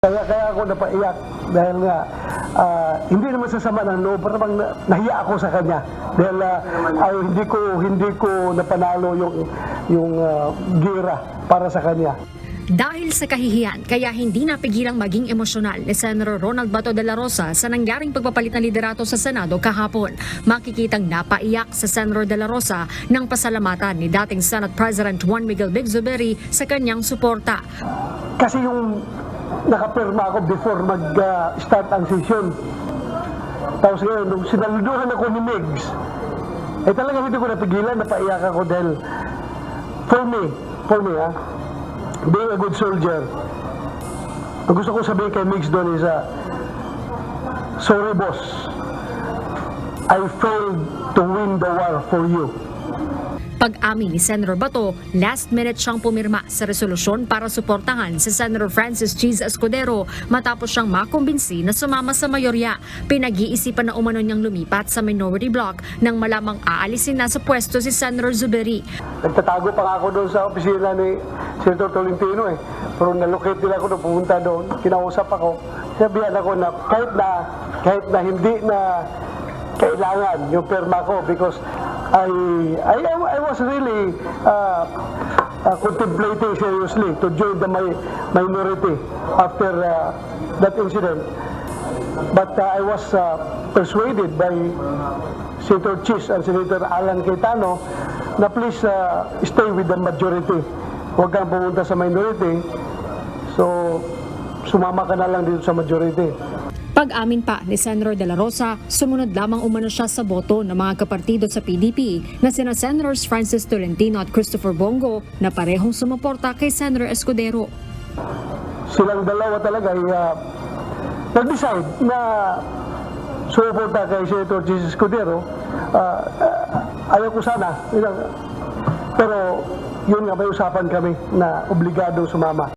Kaya, kaya ako napaiyak dahil nga ah, hindi naman sa sama ng loob, parang na, nahiya ako sa kanya dahil ah, ay, hindi ko hindi ko napanalo yung yung ah, gira para sa kanya. Dahil sa kahihiyan, kaya hindi napigilang maging emosyonal ni Senator Ronald Bato de la Rosa sa nangyaring pagpapalit ng liderato sa Senado kahapon. Makikitang napaiyak sa Senator de la Rosa ng pasalamatan ni dating Senate President Juan Miguel Bigzuberi sa kanyang suporta. Kasi yung nakapirma ako before mag-start ang session. Tapos ngayon, nung sinaluduhan ako ni Migs, eh talagang hindi ko napigilan, napaiyak ako dahil for me, for me ha, being a good soldier, ang gusto ko sabihin kay Migs doon is, uh, sorry boss, I failed to win the war for you. Pag-amin ni Senator Bato, last minute siyang pumirma sa resolusyon para suportahan si Senator Francis Cheese Escudero matapos siyang makumbinsi na sumama sa mayorya. Pinag-iisipan na umano niyang lumipat sa minority block nang malamang aalisin na sa pwesto si Senator Zuberi. Nagtatago pa ako doon sa opisina ni Senator Tolentino eh. Pero nalocate nila ako nung pumunta doon. Kinausap ako. Sabihan ako na kahit na, kahit na hindi na kailangan yung perma ko because I, I, I was really uh, uh, contemplating seriously to join the mi- minority after uh, that incident. But uh, I was uh, persuaded by Senator Chis and Senator Alan Cayetano na please uh, stay with the majority. Huwag kang pumunta sa minority. So, sumama ka na lang dito sa majority. Pag-amin pa ni Senator De La Rosa, sumunod lamang umano siya sa boto ng mga kapartido sa PDP na sina Senators Francis Tolentino at Christopher Bongo na parehong sumuporta kay Senator Escudero. Silang dalawa talaga ay uh, nag-decide na sumuporta kay Senator Jesus Escudero. Uh, uh, ayaw ko sana. Pero yun nga, may usapan kami na obligadong sumama.